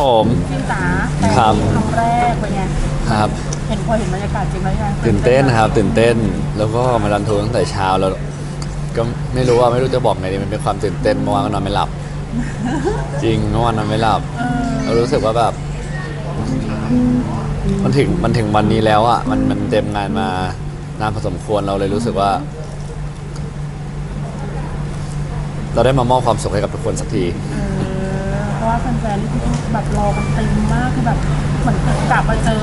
ผมจินจ๋าแต่ครับ ครั้งแรกเป็นไงครับ เห็นพอเห็นบรรยากาศจริงแล้วยังไงตื่นเต้นครับ ตื่นเต้นแล้วก็มารันทูตั้งแต่เช้าแล้ว ก็ไม่รู้ว่าไม่รู้จะบอกไงดีมันเป็นความตื่นเต้นเมื่อวานก็นอนไม่หลับ จริงเมื่อวานนอนไม่หลับเออเรารู้สึกว่าแบบ มันถึงมันถึงวันนี้แล้วอะมันมันเต็มงานมานานพอสมควรเราเลยรู้สึกว่า เราได้มามอบความสุขให้กับทุกคนสักที เออเพราะ ว่าแฟนๆนี่คือแบบรอกันเต็มมากคือแบบเหมือนกลับมาเจอ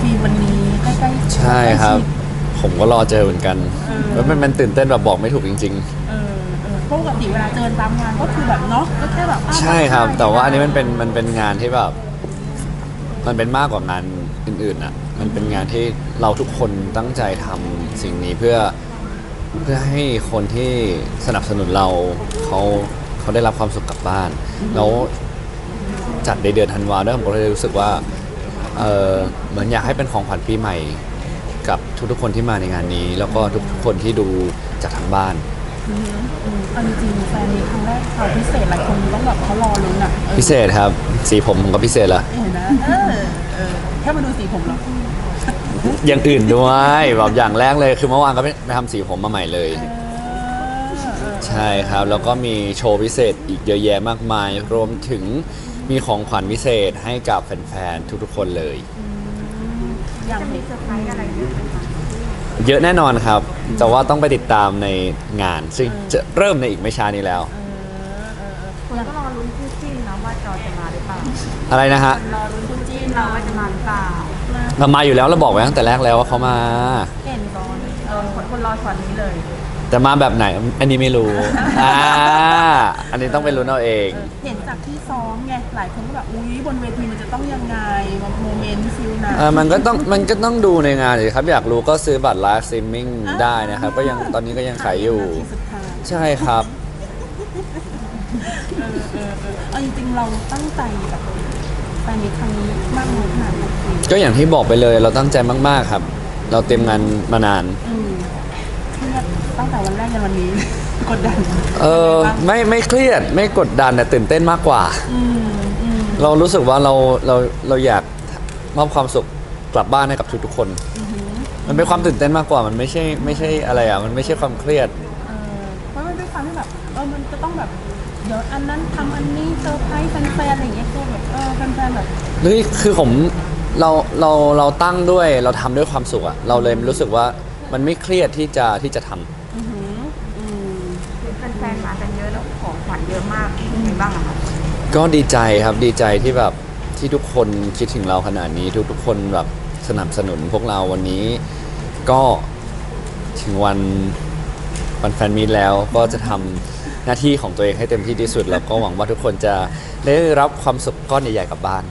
ฟีวันนี้ใกล้ๆใช่ครับใกล้ชิดผมก็รอเจอเหมือนกันเออแล้วมันมันตื่นเต้นแบบบอกไม่ถูกจริงเออเออเพราะปกติเวลาเจอตามงานก็คือแบบเนาะก็แค่แบบอ้าวๆใช่ครับทักทยแต่ว่าอันนี้มันเป็นมันเป็นงานที่แบบ มันเป็นมากกว่างานอื่นๆอะ มันเป็นงานที่เราทุกคนตั้งใจทำสิ่งนี้เพื่อเพื่อให้คนที่สนับสนุนเราเขา เขาได้รับความสุขกลับบ้าน แล้วจัดในเดือนธันวาด้วยผมก็เลยรู้สึกว่าเออเหมือนอยากให้เป็นของขวัญปีใหม่ กับทุกๆคนที่มาในงานนี้ แล้วก็ทุกๆคนที่ดูจากทางบ้านอืมอืมเอาจริงๆแฟนนี้ครั้งแรกเขาพิเศษหลายคนต้องแบบเขารอลุ้นอะเออพิเศษครับ สีผมผมก็พิเศษละเห็นนะเออเออแค่มาดูสีผมแล้วอย่างอื่นด้วยแบบอย่างแรกเลยคือเมื่อวานก็ไปไปทำสีผมมาใหม่เลย เออเออ ใช่ครับ แล้วก็มีโชว์พิเศษอีกเยอะแยะมากมาย รวมถึงมีของขวัญพิเศษให้กับแฟนๆทุกๆคนเลย อย่างจะมีนี้เซอร์ไพรส์อะไรเยอะไหมคะเยอะแน่นอนครับ แต่ว่าต้องไปติดตามในงาน ซึ่งจะเริ่มในอีกไม่ช้านี้แล้ว เออเออเออคนก็รอลุ้นคู่จิ้นนะว่าจอจะมาหรือเปล่าอะไรนะฮะรอลุ้นคุณจีนเราว่าจะมาหรือเปล่าเรามาอยู่แล้วเราบอกไว้ตั้งแต่แรกแล้วว่าเขามา เห็นตอนเออคนคนรอช็อตนี้เลย แต่มาแบบไหน อันนี้ไม่รู้ อ่า อันนี้ต้องไปรู้นเอาเอง เห็นจากที่ซ้อมไงหลายคนก็แบบอุ้ยบนเวทีมันจะต้องยังไงโมเมนต์ฟิลไหนะเออมันก็ต้องมันก็ต้องดูในงานเลยครับ อยากรู้ก็ซื้อบัตรไลฟ์สตรีมมิ่งได้นะครับ ก็ยังตอนนี้ก็ยังขายอยู่ นาทีสุดท้ายใช่ครับ เออเออเออเอาจริงๆเราตั้งใจแบบแฟนมีครั้งนี้มากน้อยขนาดไหนก็อย่างที่บอกไปเลยเราตั้งใจมาก ๆ ครับ เราเตรียมงานมานาน อืมเครียด ตั้งแต่วันแรกจนวันนี้กดดันเออไม่ไม่เครียดไม่กดดันแต่ตื่นเต้นมากกว่า อืมอืมเรารู้สึกว่าเราเราเราอยากมอบความสุขกลับบ้านให้กับทุกๆคน อือหือ มันเป็นความตื่นเต้นมากกว่ามันไม่ใช่ไม่ใช่อะไรอะมันไม่ใช่ความเครียด เออเพราะมันด้วยความที่แบบเออมันจะต้องแบบเดี๋ยวอันนั้นทำอันนี้เซอร์ไพรส์แฟนๆอะไรอย่างเงี้ยคือแบบเออแฟนๆแบบเฮ้ยคือผมเราเราเราตั้งด้วยเราทำด้วยความสุขอะเราเลยรู้สึกว่า มันไม่เครียดที่จะที่จะทำอือหืออืมแฟนๆมากันเยอะแล้วของขวัญเยอะมากเป็นไงบ้างอะคะก็ดีใจครับดีใจที่แบบที่ทุกคนคิดถึงเราขนาดนี้ ทุกทุกๆคนแบบสนับสนุนพวกเราวันนี้ ก็ถึงวันวันแฟนมีตแล้วก็จะทำหน้าที่ของตัวเองให้เต็มที่ที่สุด แล้วก็หวังว่าทุกคนจะได้รับความสุขก้อนใหญ่ๆกลับบ้าน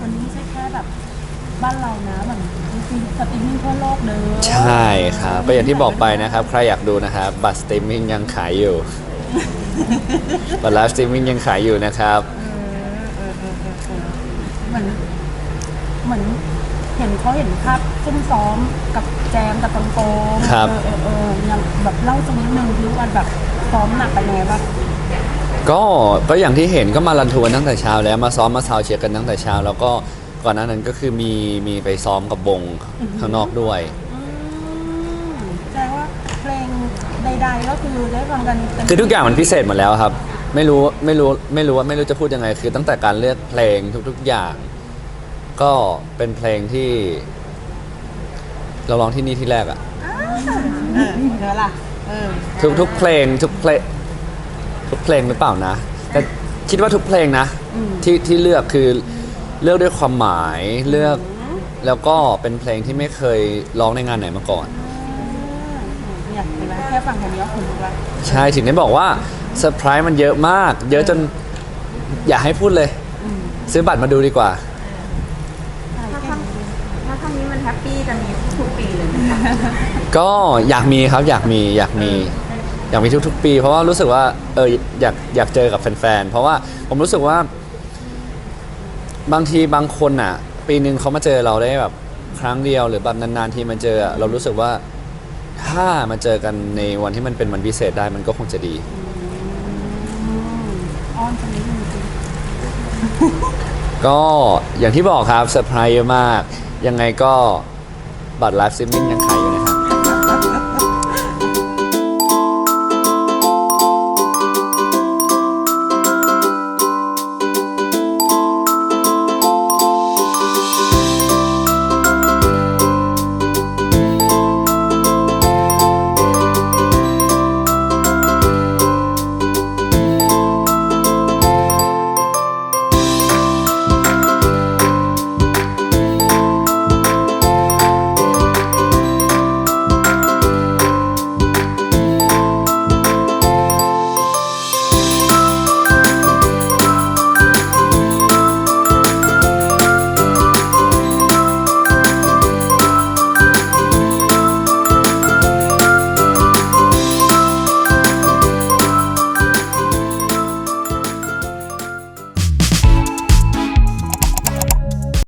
วันนี้ไม่ใช่แค่แบบบ้านเรานะเหมือนจริงๆ สตรีมมิ่งทั่วโลกเนอะใช่ครับก็อย่างที่บอกไปนะครับ ใครอยากดูนะครับบัตรสตรีมมิ่งยังขายอยู่ บัตรไลฟ์สตรีมมิ่งยังขายอยู่นะครับ เออเออเออเออเหมือนเหมือนเห็นเขาเห็นภาพซุ่มซ้อมกับแจมกับตังโกงครับ เออเออเออยังแบบเล่าตรงนิดนึงคือวันแบบซ้อมหนักไปไงบ้างก็ก็อย่างที่เห็นก็มารันทัวร์ตั้งแต่เช้าแล้วมาซ้อมมาซาวด์เช็คกันตั้งแต่เช้า แล้วก็ ก่อนหน้านั้นก็คือมีมีไปซ้อมกับบงข้างนอกด้วยอืมแสดงว่าเพลงใดๆก็คือได้ฟังกันเต็มคือทุกอย่างมันพิเศษหมดแล้วครับ ไม่รู้ไม่รู้ไม่รู้ว่าไม่รู้จะพูดยังไง คือตั้งแต่การเลือกเพลงทุก ๆอย่าง ก็เป็นเพลงที่ เราร้องที่นี่ที่แรกอะเออเดี๋ยวล่ะเออทุกทุกเพลงทุกเพลงทุกเพลงหรือเปล่านะ แต่คิดว่าทุกเพลงนะอืมที่ที่เลือกคือ เลือกด้วยความหมายเลือกแล้วก็เป็นเพลงที่ไม่เคยร้องในงานไหนมาก่อนเนี่ยเห็นไหมแค่ฟังแค่นี้ก็ขนลุกละใช่ถึงได้บอกว่าเซอร์ไพรส์มันเยอะมาก เยอะจนอย่าให้พูดเลย อืมซื้อบัตรมาดูดีกว่าถ้าครั้งถ้าครั้งนี้มันแฮปปี้จะมีทุกปีเลยนะคะก็อยากมีครับอยากมีอยากมี อยากมีทุกๆ ปี เพราะว่ารู้สึกว่าเอออยากอยากเจอกับแฟนๆเพราะว่าผมรู้สึกว่า บางทีบางคนอะ ปีหนึ่งเขามาเจอเราได้แบบครั้งเดียวหรือแบบนานๆทีมาเจออะเรารู้สึกว่าถ้ามาเจอกันในวันที่มันเป็นวันพิเศษได้มันก็คงจะดีอืมอ้อนตรงนี้จริงก็อย่างที่บอกครับเซอร์ไพรส์เยอะมาก ยังไงก็บัตรไลฟ์สตรีมมิ่งยังขายอยู่นะครับ